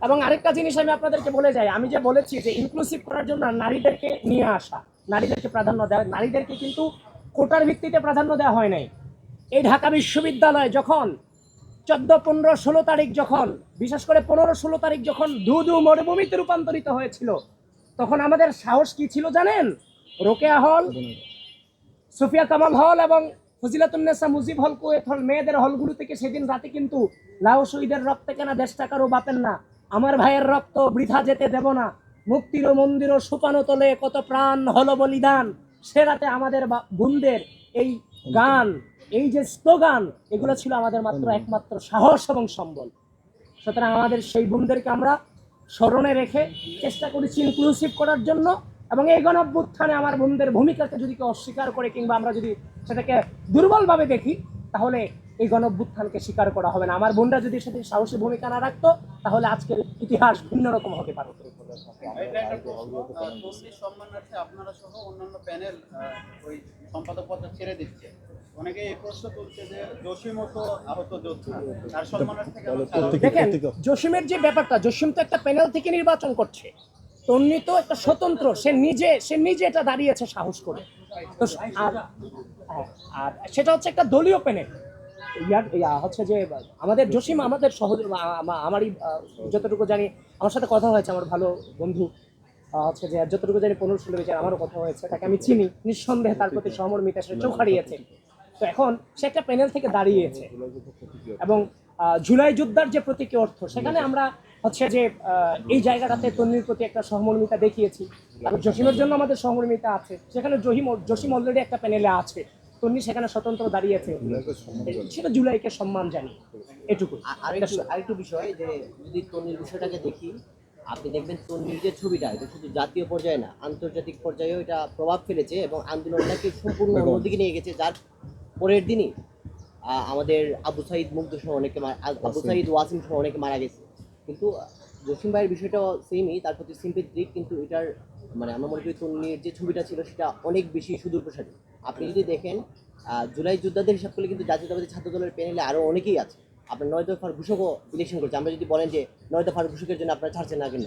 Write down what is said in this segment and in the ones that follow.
এবং আরেকটা জিনিস আমি আপনাদেরকে বলে যাই। আমি যে বলেছি যে ইনক্লুসিভ করার জন্য নারীদেরকে নিয়ে আসা, নারীদেরকে প্রাধান্য দেওয়া, নারীদেরকে কিন্তু কোটার ভিত্তিতে প্রাধান্য দেওয়া হয় নাই। এই ঢাকা বিশ্ববিদ্যালয় যখন চোদ্দ, পনেরো, ষোলো তারিখ যখন, বিশেষ করে পনেরো, ষোলো তারিখ যখন ধু ধু মরুভূমিতে রূপান্তরিত হয়েছিল, তখন আমাদের সাহস কি ছিল জানেন? রোকেয়া হল, সুফিয়া কামাল হল এবং ফজিলাতুন্নেসা মুজিব হল কুয়েত হল, মেয়েদের হলগুলো থেকে সেদিন রাতে কিন্তু লাও শহীদের রক্তে কেনা দেশ টাকারও বাপেন না। আমার ভাইয়ের রক্ত বৃথা যেতে দেব না। মুক্তির মন্দির শুকানো তলে কত প্রাণ হলো বলিদান। সে রাতে আমাদের বা- বোনদের এই গান এই যে স্লোগান এগুলো ছিল আমাদের মাত্র একমাত্র সাহস এবং সম্বল। সুতরাং আমাদের সেই বোনদেরকে আমরা স্মরণে রেখে চেষ্টা করেছি ইনক্লুসিভ করার জন্য এবং এই গণঅভ্যুত্থানে আমার বোনদের ভূমিকাকে যদি কেউ অস্বীকার করে কিংবা আমরা যদি সেটাকে দুর্বলভাবে দেখি তাহলে এই গণঅভ্যুত্থানকে স্বীকার করা হবে না। আমার বোনরা যদি সেটি সাহসী ভূমিকা না রাখতো তাহলে আজকের ইতিহাস ভিন্ন রকম হতে তসলির সম্মানার্থে আপনারা সহ অন্যান্য প্যানেল ওই সম্পাদক পদ ছেড়ে দিচ্ছে। অনেকে এই প্রশ্ন তুলছে যে জসিম তো আহত যোদ্ধা তার সম্মানার্থে কেন ছাড়া হলো? দেখেন জসিমের যে ব্যাপারটা জসিম তো একটা প্যানেল থেকে নির্বাচন করছে। তন্নি তো একটা স্বতন্ত্র সে নিজে সে নিজে এটা দাঁড়িয়েছে সাহস করে। তো আর আর সেটা হচ্ছে একটা দলীয় প্যানেল। ইয়ার, ইয়া, হচ্ছে যে, আমাদের জসিম আমাদের সহজ আমারই যতটুকু জানি, আমার সাথে কথা হয়েছে, আমার ভালো বন্ধু হচ্ছে যে যতটুকু জানি পনেরো ষোলো বছর আমারও কথা হয়েছে, তাকে আমি চিনি, নিঃসন্দেহে তার প্রতি সহমর্মিতা, সে চোখ হারিয়েছে। তো এখন সে একটা প্যানেল থেকে দাঁড়িয়েছে। এবং জুলাই যোদ্ধার যে প্রতীকী অর্থ, সেখানে আমরা হচ্ছে যে এই জায়গাটাতে তন্নির প্রতি একটা সহমর্মিতা দেখিয়েছি। জসিমের জন্য আমাদের সহমর্মিতা আছে। সেখানে জহিম, জসিম অলরেডি একটা প্যানেলে আছে। তন্নি সেখানে স্বতন্ত্র দাঁড়িয়েছে। সেটা জুলাইকে সম্মান জানি। এটুকু আরেকটু আরেকটু বিষয় যে যদি তন্নির বিষয়টাকে দেখি আপনি দেখবেন তন্নির যে ছবিটা এটা শুধু জাতীয় পর্যায়ে না আন্তর্জাতিক পর্যায়েও এটা প্রভাব ফেলেছে এবং আন্দোলনটাকে সম্পূর্ণ অন্যদিকে নিয়ে গেছে। যার পরের দিনই আহ, আমাদের আবু সাইদ মুগ্ধ সহ অনেকে মারা- আবু সাইদ ওয়াসিম সহ অনেকে মারা গেছে। কিন্তু জসিম ভাইয়ের বিষয়টাও সেমই তার প্রতি সিম্পেথিক কিন্তু এটার মানে আমরা মনে করি তন্নির যে ছবিটা ছিল সেটা অনেক বেশি সুদূর প্রসারী আপনি যদি দেখেন জুলাই যোদ্ধাদের হিসাব করলে কিন্তু জাতীয়তাবাদী ছাত্র দলের প্যানেলে আরও অনেকেই আছে। আপনার নয় দফার ঘোষকও ইলেকশন করছে। আমরা যদি বলেন যে নয় দফার ঘোষকের জন্য আপনারা ছাড়ছেন না কেন?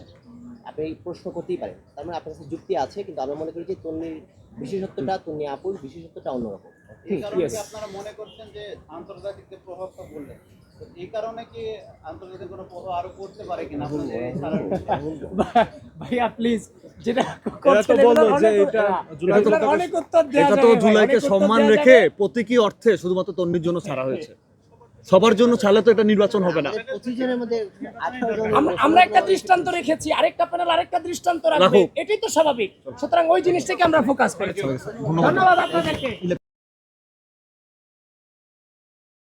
আপনি প্রশ্ন করতেই পারেন। তার মানে আপনার কাছে যুক্তি আছে কিন্তু আমরা মনে করি যে তন্নির বিশেষত্বটা তন্নি আপুর বিশেষত্বটা অন্যরকম। এই কারণে কি আপনারা মনে করছেন যে আন্তর্জাতিক যে প্রভাবটা বললেন তো এই কারণে কি আন্তর্জাতিক কোনো প্রভাব আরও পড়তে পারে কিনা? আপনাদের ভাইয়া প্লিজ হ্যাঁ, সম্মান রেখে প্রতীকী অর্থে শুধুমাত্র তন্নির জন্য ছাড়া হয়েছে। সবার জন্য ছাড়লে তো এটা নির্বাচন হবে না। আমরা- আমরা একটা দৃষ্টান্ত রেখেছি আরেকটা প্যানেল আরেকটা দৃষ্টান্ত রাখবে। এটাই তো স্বাভাবিক। সুতরাং ওই জিনিসটাকে আমরা ফোকাস করেছি। ধন্যবাদ আপনাদেরকে।